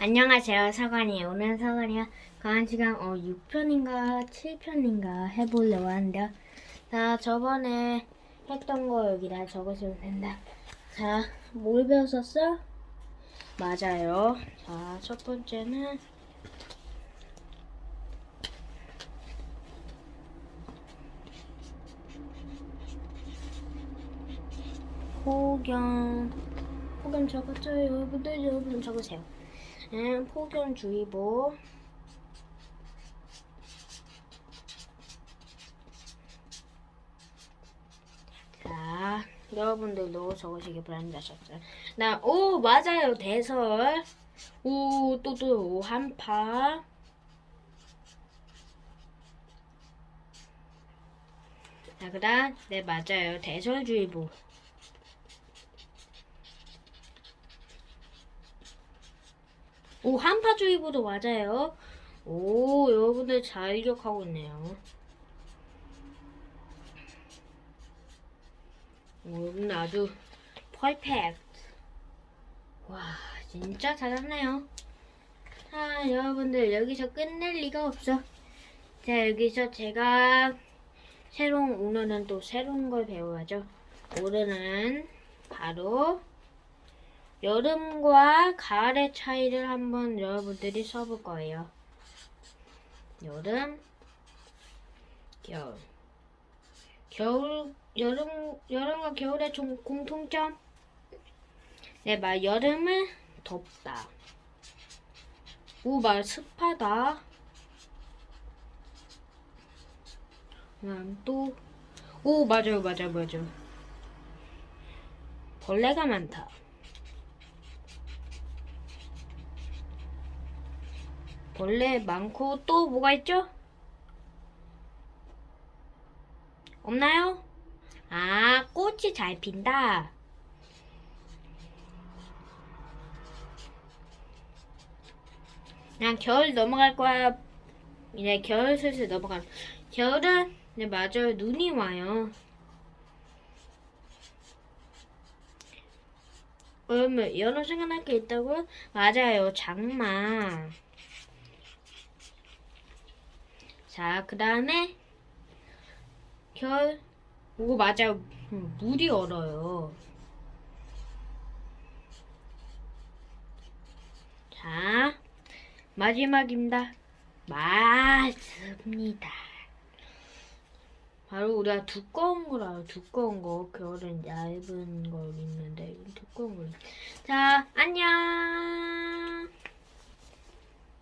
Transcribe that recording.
안녕하세요, 서관이에요. 오늘 서관이가 강한 시간 어 6편인가 7편인가 해보려고 하는데요. 자, 저번에 했던 거 여기다 적으시면 된다. 자, 뭘 배웠었어? 맞아요. 자, 첫 번째는 폭염. 폭염 적었죠? 여러분들, 여러분 적으세요. 음, 폭염주의보. 자, 여러분들도 적으시기 바랍니다. 나, 오, 맞아요. 대설. 오, 또, 또, 한파. 자, 그 다음, 네, 맞아요. 대설주의보. 오, 한파주의보도 맞아요. 오, 여러분들 잘 기억하고 있네요. 오, 여러분들 아주 퍼펙트. 와, 진짜 잘했네요. 자, 여러분들 여기서 끝낼 리가 없어. 자, 여기서 제가 새로운 오늘은 또 새로운 걸 배워야죠. 오늘은 바로 여름과 가을의 차이를 한번 여러분들이 써볼 거예요. 여름, 겨울. 겨울, 여름, 여름과 겨울의 종, 공통점? 네, 말 여름은 덥다. 오, 말 습하다. 음, 또, 오, 맞아요, 맞아요, 맞아요. 벌레가 많다. 벌레 많고 또 뭐가 있죠? 없나요? 아, 꽃이 잘 핀다. 그냥 겨울 넘어갈 거야. 이제 겨울 슬슬 넘어가. 겨울은 네 맞아요. 눈이 와요. 그러면 여름 생각날 게 있다고요? 맞아요. 장마. 자, 그 다음에 겨울. 오, 맞아요. 음, 물이 얼어요. 자, 마지막입니다. 맞습니다. 바로 우리가 두꺼운 거라요. 두꺼운 거. 겨울엔 얇은 걸 입는데 두꺼운 걸. 자, 안녕.